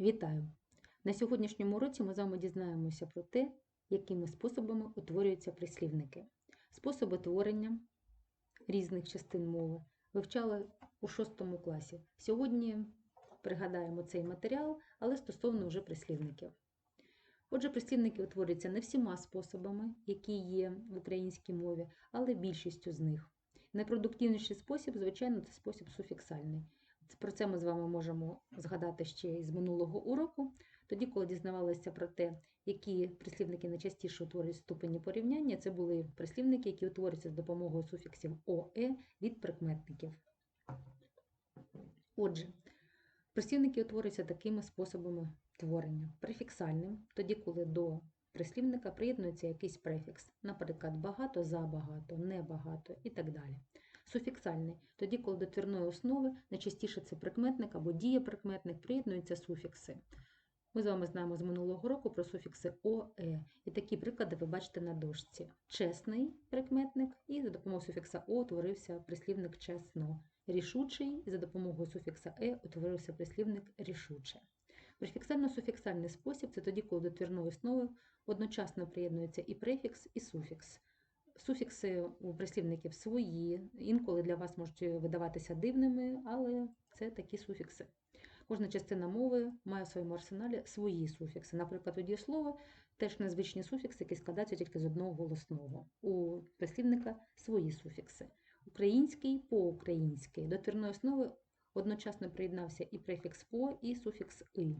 Вітаю! На сьогоднішньому уроці ми з вами дізнаємося про те, якими способами утворюються прислівники. Способи творення різних частин мови вивчали у 6 класі. Сьогодні пригадаємо цей матеріал, але стосовно вже прислівників. Отже, прислівники утворюються не всіма способами, які є в українській мові, але більшістю з них. Найпродуктивніший спосіб, звичайно, це спосіб суфіксальний. Про це ми з вами можемо згадати ще із минулого уроку, тоді, коли дізнавалися про те, які прислівники найчастіше утворюють ступені порівняння, це були прислівники, які утворюються з допомогою суфіксів ОЕ від прикметників. Отже, прислівники утворюються такими способами творення: префіксальним, тоді, коли до прислівника приєднується якийсь префікс, наприклад, багато, забагато, небагато і так далі. Суфіксальний тоді, коли до твірної основи найчастіше це прикметник або дієприкметник, приєднуються суфікси. Ми з вами знаємо з минулого року про суфікси ОЕ. І такі приклади ви бачите на дошці. Чесний прикметник, і за допомогою суфікса О утворився прислівник чесно. Рішучий, і за допомогою суфікса Е утворився прислівник рішуче. Префіксально-суфіксальний спосіб це тоді, коли до твірної основи одночасно приєднується і префікс, і суфікс. Суфікси у прислівників свої, інколи для вас можуть видаватися дивними, але це такі суфікси. Кожна частина мови має в своєму арсеналі свої суфікси. Наприклад, у дієслова теж незвичні суфікси, які складаються тільки з одного голосного. У прислівника свої суфікси. Український по-українськи. До твірної основи одночасно приєднався і префікс по, і суфікс и.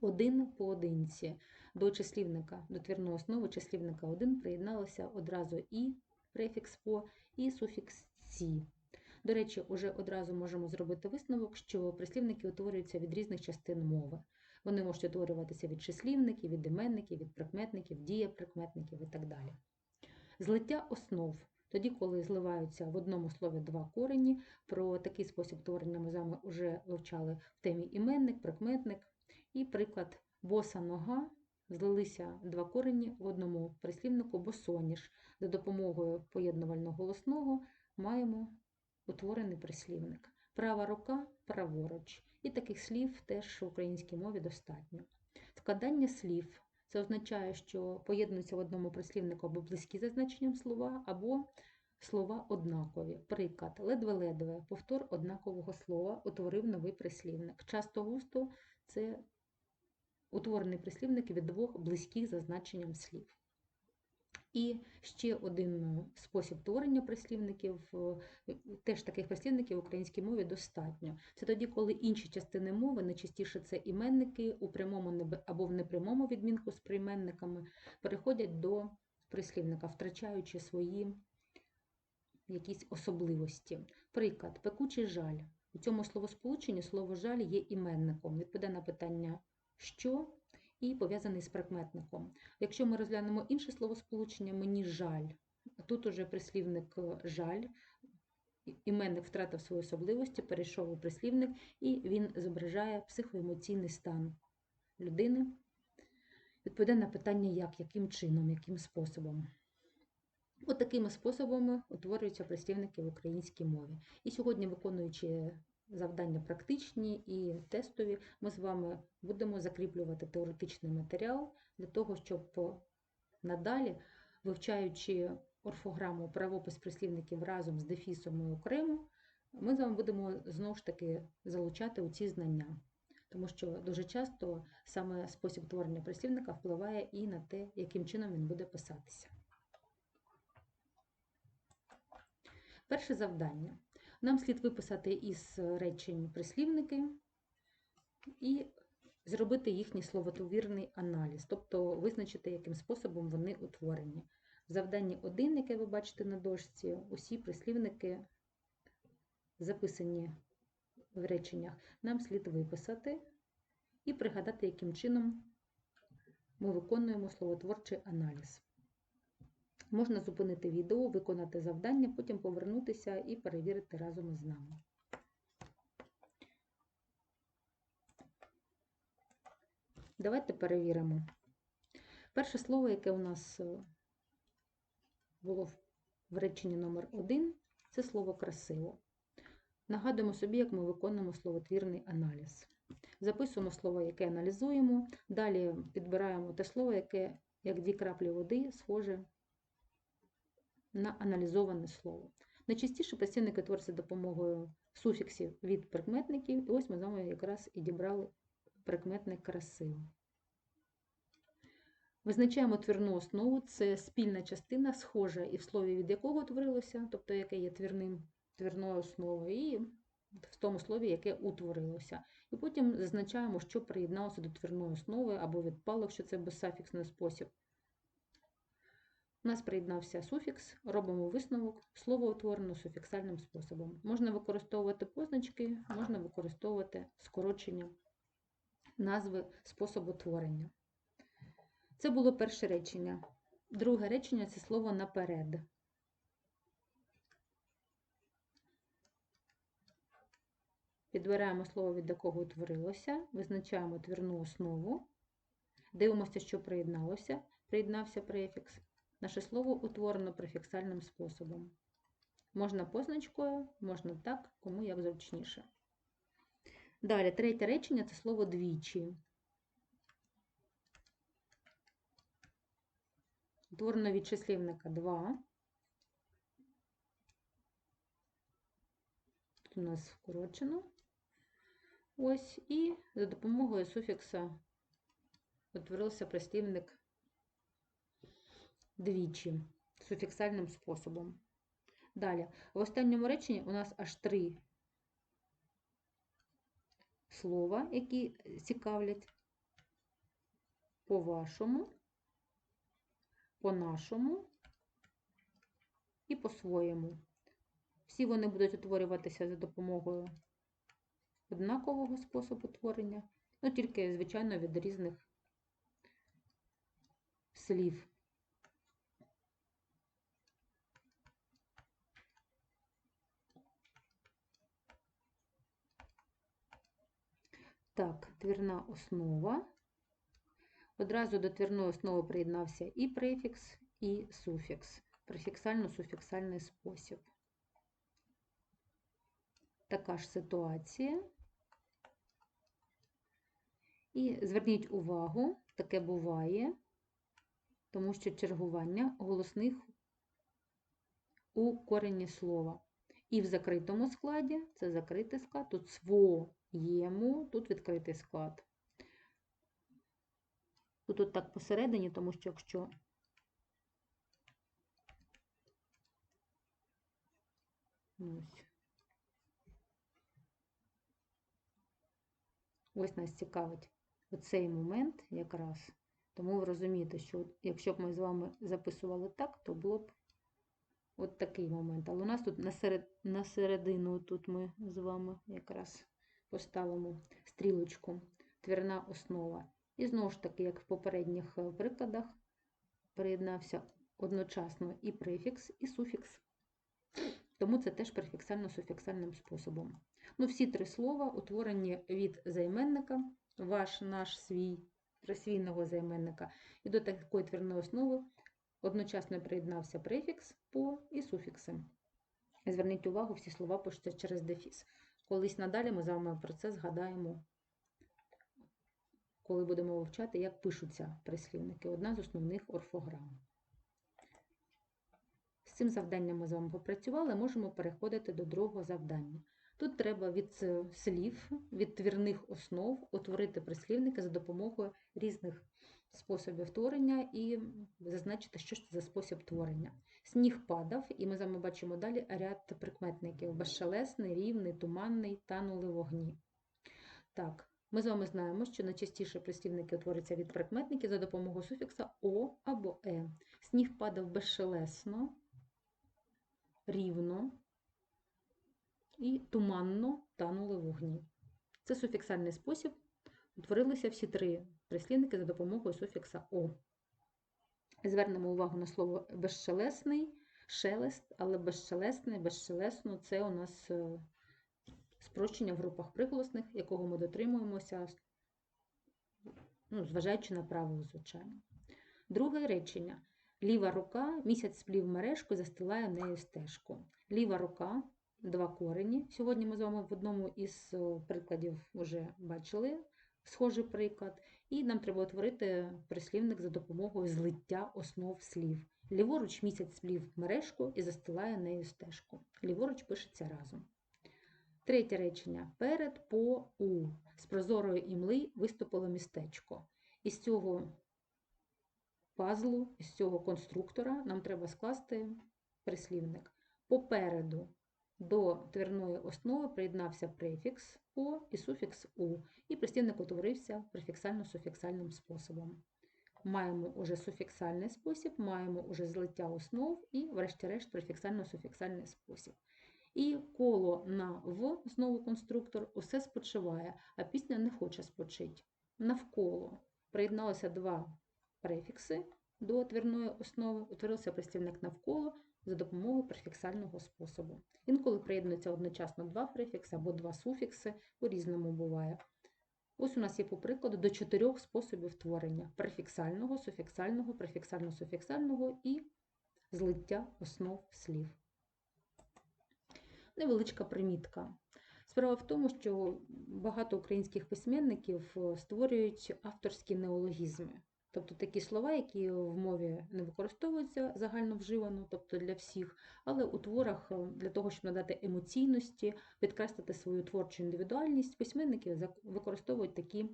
Один поодинці. До числівника, до твірної основи числівника 1 приєдналося одразу і префікс по, і суфікс ці. До речі, уже одразу можемо зробити висновок, що прислівники утворюються від різних частин мови. Вони можуть утворюватися від числівників, від іменників, від прикметників, дієприкметників і так далі. Злиття основ. Тоді, коли зливаються в одному слові два корені, про такий спосіб творення ми з вами вже вивчали в темі іменник, прикметник. І приклад боса нога злилися два корені в одному прислівнику босоніж. За допомогою поєднувального голосного маємо утворений прислівник. Права рука праворуч. І таких слів теж в українській мові достатньо. Складання слів це означає, що поєднуються в одному прислівнику або близькі за значенням слова, або слова однакові. Приклад, ледве-ледве, повтор однакового слова, утворив новий прислівник. Часто густо це утворений прислівник від двох близьких за значенням слів. І ще один спосіб творення прислівників, теж таких прислівників в українській мові достатньо. Це тоді, коли інші частини мови, найчастіше це іменники у прямому або в непрямому відмінку з прийменниками, переходять до прислівника, втрачаючи свої якісь особливості. Приклад, пекучий жаль. У цьому словосполученні слово жаль є іменником. Відповідає на питання що і пов'язаний з прикметником. Якщо ми розглянемо інше словосполучення, мені жаль, тут уже прислівник жаль, іменник втратив свої особливості, перейшов у прислівник, і він зображає психоемоційний стан людини. Відповідає на питання, як, яким чином, яким способом. От такими способами утворюються прислівники в українській мові. І сьогодні, виконуючи завдання практичні і тестові, ми з вами будемо закріплювати теоретичний матеріал для того, щоб надалі, вивчаючи орфограму правопис прислівників разом з дефісом і окремо, ми з вами будемо знову ж таки залучати у ці знання. Тому що дуже часто саме спосіб творення прислівника впливає і на те, яким чином він буде писатися. Перше завдання. Нам слід виписати із речень прислівники і зробити їхній словотовірний аналіз, тобто визначити, яким способом вони утворені. В завданні 1, яке ви бачите на дошці, усі прислівники записані в реченнях, нам слід виписати і пригадати, яким чином ми виконуємо словотворчий аналіз. Можна зупинити відео, виконати завдання, потім повернутися і перевірити разом із нами. Давайте перевіримо. Перше слово, яке у нас е, було в реченні номер 1 це слово красиво. Нагадуємо собі, як ми виконуємо словотвірний аналіз. Записуємо слово, яке аналізуємо. Далі підбираємо те слово, яке, як дві краплі води, схоже на аналізоване слово. Найчастіше працівники творяться допомогою суфіксів від прикметників. І ось ми з вами якраз і дібрали прикметник красиво. Визначаємо твірну основу. Це спільна частина, схожа і в слові, від якого утворилося, тобто яке є твірним, твірною основою, і в тому слові, яке утворилося. І потім зазначаємо, що приєдналося до твірної основи або відпало, якщо це безсафіксний спосіб. У нас приєднався суфікс, робимо висновок, слово утворено суфіксальним способом. Можна використовувати позначки, можна використовувати скорочення назви способу творення. Це було перше речення. Друге речення це слово наперед. Підбираємо слово, від якого утворилося, визначаємо твірну основу, дивимося, що приєдналося, приєднався префікс. Наше слово утворено префіксальним способом. Можна позначкою, можна так, кому як зручніше. Далі, третє речення це слово двічі. Утворено від числівника 2. Тут у нас скорочено. Ось, і за допомогою суфікса утворився прислівник двічі суфіксальним способом. Далі, в останньому реченні у нас аж три слова, які цікавлять по-вашому, по-нашому і по-своєму. Всі вони будуть утворюватися за допомогою однакового способу творення, ну тільки, звичайно, від різних слів. Так, твірна основа. Одразу до твірної основи приєднався і префікс, і суфікс. Префіксально-суфіксальний спосіб. Така ж ситуація. І зверніть увагу, таке буває, тому що чергування голосних у корені слова. І в закритому складі це закритий склад, тут своєму, тут відкритий склад. Тут от так посередині, тому що якщо ось, ось нас цікавить оцей момент якраз. Тому ви розумієте, що якщо б ми з вами записували так, то було б от такий момент. Але у нас тут на, серед, на середину тут ми з вами якраз поставимо стрілочку, твірна основа. І знову ж таки, як в попередніх е, прикладах, приєднався одночасно і префікс, і суфікс. Тому це теж префіксально-суфіксальним способом. Ну, всі три слова утворені від займенника, ваш, наш, свій, присвійного займенника. І до такої твірної основи одночасно приєднався префікс по і суфікси. Зверніть увагу, всі слова пишуться через дефіс. Колись надалі ми з вами про це згадаємо, коли будемо вивчати, як пишуться прислівники. Одна з основних орфограм. З цим завданням ми з вами попрацювали, можемо переходити до другого завдання. Тут треба від слів, від твірних основ утворити прислівники за допомогою різних способів творення і зазначити, що ж це за спосіб творення. Сніг падав, і ми з вами бачимо далі ряд прикметників: безшелесний, рівний, туманний, танули вогні. Так, ми з вами знаємо, що найчастіше прислівники утворюються від прикметників за допомогою суфікса О або Е. Сніг падав безшелесно, рівно і туманно танули вогні. Це суфіксальний спосіб. Утворилися всі три прислівники за допомогою суфікса О. Звернемо увагу на слово безшелесний, шелест, але безшелесний, безшелесно це у нас е, спрощення в групах приголосних, якого ми дотримуємося, ну, зважаючи на правило, звичайно. Друге речення. Ліва рука місяць сплів мережку, застилає нею стежку. Ліва рука два корені. Сьогодні ми з вами в одному із е, прикладів вже бачили схожий приклад. І нам треба утворити прислівник за допомогою злиття основ слів. Ліворуч місяць сплів мережку і застилає нею стежку. Ліворуч пишеться разом. Третє речення. Перед по у. З прозорої імли виступило містечко. Із цього пазлу, із цього конструктора нам треба скласти прислівник. Попереду до твірної основи приєднався префікс «о» і суфікс «у», і прислівник утворився префіксально-суфіксальним способом. Маємо уже суфіксальний спосіб, маємо уже злиття основ і, врешті-решт, префіксально-суфіксальний спосіб. І коло на В, знову конструктор, усе спочиває, а пісня не хоче спочити. Навколо приєдналося два префікси до твірної основи, утворився прислівник навколо за допомогою префіксального способу. Інколи приєднуються одночасно два префікси або два суфікси, по-різному буває. Ось у нас є, по прикладу, до чотирьох способів творення: префіксального, суфіксального, префіксально-суфіксального і злиття основ слів. Невеличка примітка. Справа в тому, що багато українських письменників е, створюють авторські неологізми. Тобто такі слова, які в мові не використовуються загально вживано, тобто для всіх, але у творах е, для того, щоб надати емоційності, підкреслити свою творчу індивідуальність, письменники використовують такі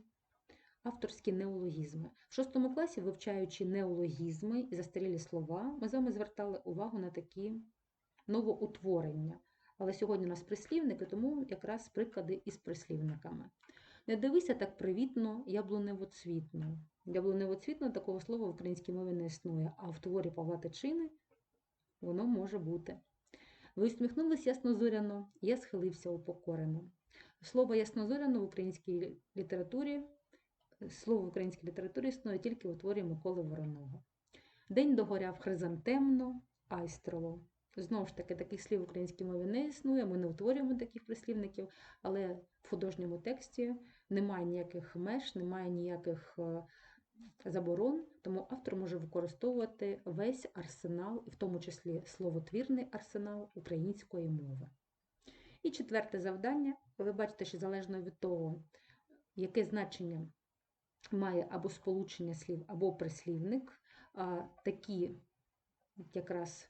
авторські неологізми. В шостому класі, вивчаючи неологізми і застарілі слова, ми з вами звертали увагу на такі новоутворення. Але сьогодні у нас прислівники, тому якраз приклади із прислівниками. Не дивися так привітно, яблуневоцвітно. Яблуневоцвітно такого слова в українській мові не існує, а в творі Павла Тичини воно може бути. Ви усміхнулись яснозоряно, я схилився упокорено. Слово яснозоряно в українській літературі, слово в українській літературі існує тільки у творі Миколи Вороного. День догоряв хризантемно, айстрово. Знову ж таки, таких слів в українській мові не існує, ми не утворюємо таких прислівників, але в художньому тексті немає ніяких меж, немає ніяких е, заборон, тому автор може використовувати весь арсенал, в тому числі словотвірний арсенал української мови. І четверте завдання, ви бачите, що залежно від того, яке значення має або сполучення слів, або прислівник, такі якраз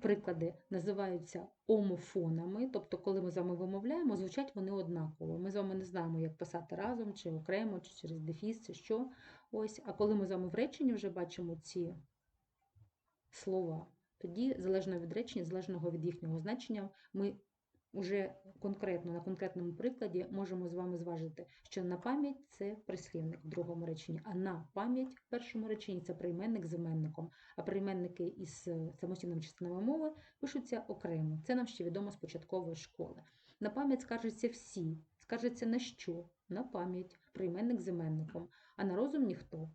приклади називаються омофонами, тобто, коли ми з вами вимовляємо, звучать вони однаково. Ми з вами не знаємо, як писати разом, чи окремо, чи через дефіс, чи що. Ось, А коли ми з вами в реченні вже бачимо ці слова, тоді, залежно від речення, залежно від їхнього значення, ми уже конкретно на конкретному прикладі можемо з вами зважити, що на пам'ять це прислівник в другому реченні, а на пам'ять в першому реченні це прийменник з іменником, а прийменники із самостійними частинами мови пишуться окремо. Це нам ще відомо з початкової школи. На пам'ять скаржаться всі, скаржаться на що? На пам'ять, прийменник з іменником, а на розум ніхто.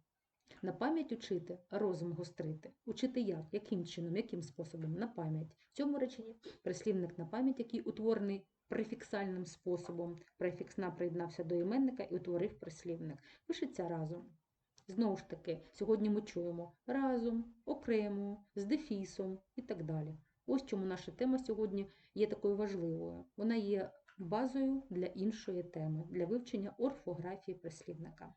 На пам'ять учити, розум гострити. Учити як? Яким чином, яким способом? На пам'ять. В цьому реченні прислівник на пам'ять, який утворений префіксальним способом. Префікс «на» приєднався до іменника і утворив прислівник. Пишеться разом. Знову ж таки, сьогодні ми чуємо разом, окремо, з дефісом і так далі. Ось чому наша тема сьогодні є такою важливою. Вона є базою для іншої теми, для вивчення орфографії прислівника.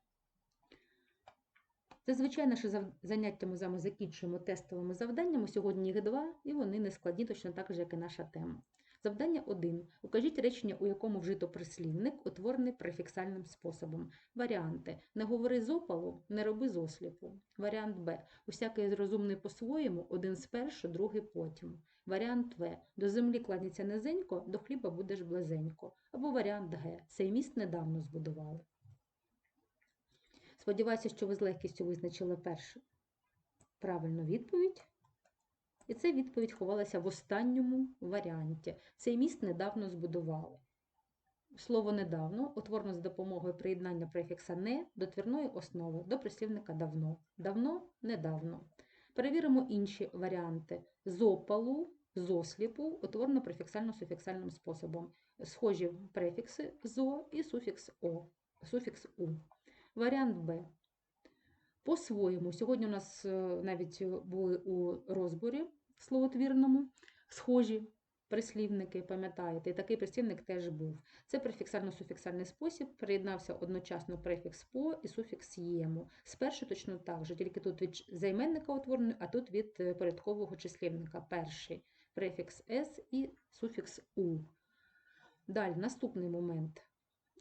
Зазвичай наше заняття ми з вами закінчуємо тестовими завданнями. Сьогодні їх два, і вони не складні, точно так же, як і наша тема. Завдання 1. Укажіть речення, у якому вжито прислівник, утворений префіксальним способом. Варіанти. Не говори з опалу, не роби зосліпу. Варіант Б. Усякий розумний по-своєму, один спершу, другий потім. Варіант В. До землі кладеться низенько, до хліба будеш близенько. Або варіант Г. Цей міст недавно збудували. Сподіваюся, що ви з легкістю визначили першу правильну відповідь. І ця відповідь ховалася в останньому варіанті. Цей міст недавно збудували. Слово недавно утворено з допомогою приєднання префікса не до твірної основи, до прислівника давно. Давно недавно. Перевіримо інші варіанти. З опалу, з осліпу утворено префіксально-суфіксальним способом. Схожі префікси зо і суфікс О, суфікс У. Варіант Б. По-своєму, сьогодні у нас е, навіть були у розборі словотвірному схожі прислівники, пам'ятаєте, і такий прислівник теж був. Це префіксально-суфіксальний спосіб, приєднався одночасно префікс по і суфікс єму. Спершу точно так же, тільки тут від займенника утворений, а тут від е, порядкового числівника. Перший префікс с і суфікс у. Далі, наступний момент.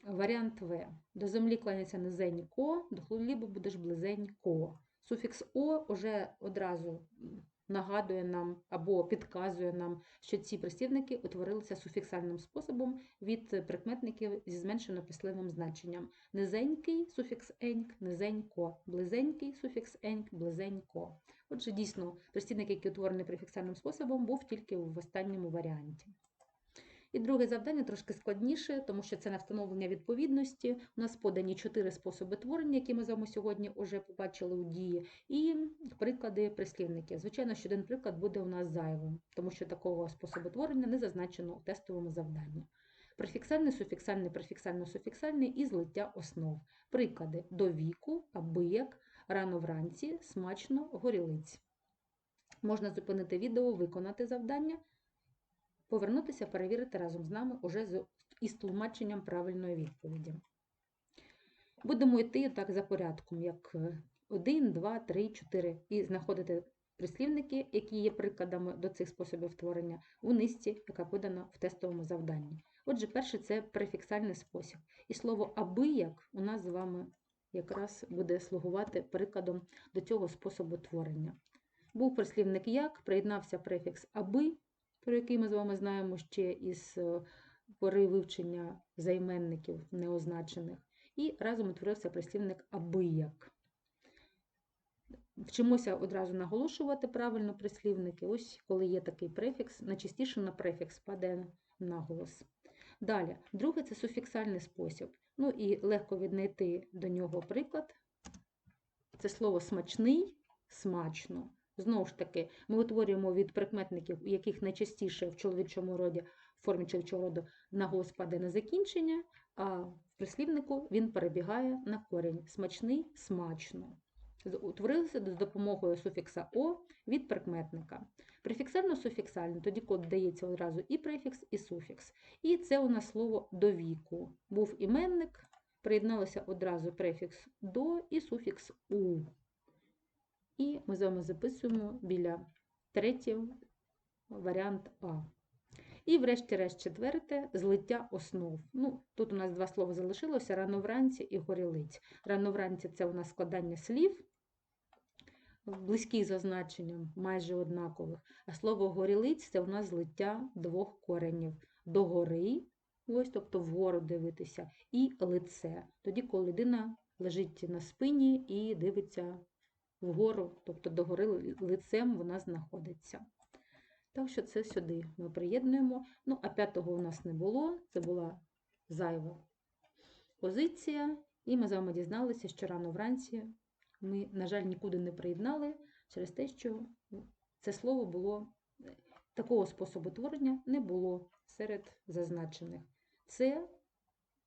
Варіант В. До землі кланяться низенько, до хліба будеш близенько. Суфікс О вже одразу нагадує нам або підказує нам, що ці прислівники утворилися суфіксальним способом від прикметників зі зменшено писливим значенням. Низенький суфікс еньк, низенько, близенький суфікс еньк, близенько. Отже, дійсно, прислівник, який утворений префіксальним способом, був тільки в останньому варіанті. І друге завдання трошки складніше, тому що це на встановлення відповідності. У нас подані чотири способи творення, які ми з вами сьогодні вже побачили у дії, і приклади прислівників. Звичайно, що один приклад буде у нас зайвим, тому що такого способу творення не зазначено у тестовому завданні. Префіксальний, суфіксальний, префіксально-суфіксальний і злиття основ. Приклади до віку, абияк, рано вранці, смачно, горілиць. Можна зупинити відео, виконати завдання повернутися, перевірити разом з нами уже із тлумаченням правильної відповіді. Будемо йти так за порядком, як 1, 2, 3, 4, і знаходити прислівники, які є прикладами до цих способів творення, у низці, яка подана в тестовому завданні. Отже, перше це префіксальний спосіб. І слово абияк у нас з вами якраз буде слугувати прикладом до цього способу творення. Був прислівник як, приєднався префікс аби, про який ми з вами знаємо ще із е, пори вивчення займенників неозначених, і разом утворився прислівник абияк. Вчимося одразу наголошувати правильно прислівники. Ось коли є такий префікс, найчастіше на префікс падає наголос. Далі, друге це суфіксальний спосіб. Ну і легко віднайти до нього приклад. Це слово смачний, смачно. Знову ж таки, ми утворюємо від прикметників, яких найчастіше в чоловічому роді, в формі чоловічого роду наголос падає на закінчення, а в прислівнику він перебігає на корінь. Смачний, смачно. Утворилися з допомогою суфікса О від прикметника. Префіксально-суфіксально, тоді коли додається одразу і префікс, і суфікс. І це у нас слово до віку. Був іменник, приєдналося одразу префікс до і суфікс у. І ми з вами записуємо біля третього варіант А. І врешті-решт четверте злиття основ. Ну, тут у нас два слова залишилося: рано вранці і горілиць. Рано вранці це у нас складання слів, близькі за значенням, майже однакових. А слово горілиць це у нас злиття двох коренів. До гори, ось, тобто вгору дивитися, і лице. Тоді, коли людина лежить на спині і дивиться вгору, тобто догори ли- лицем вона знаходиться. Так що це сюди ми приєднуємо. Ну, а п'ятого у нас не було, це була зайва позиція. І ми з вами дізналися, що рано вранці ми, на жаль, нікуди не приєднали через те, що це слово було такого способу творення не було серед зазначених. Це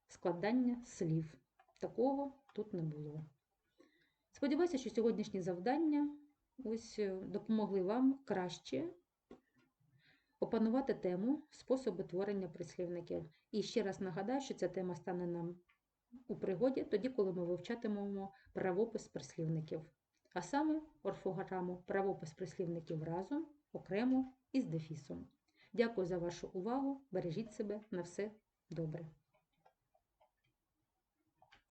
складання слів. Такого тут не було. Сподіваюся, що сьогоднішні завдання ось е, допомогли вам краще опанувати тему способи творення прислівників. І ще раз нагадаю, що ця тема стане нам у пригоді тоді, коли ми вивчатимемо правопис прислівників, а саме орфограму правопис прислівників разом, окремо і з дефісом. Дякую за вашу увагу. Бережіть себе на все добре.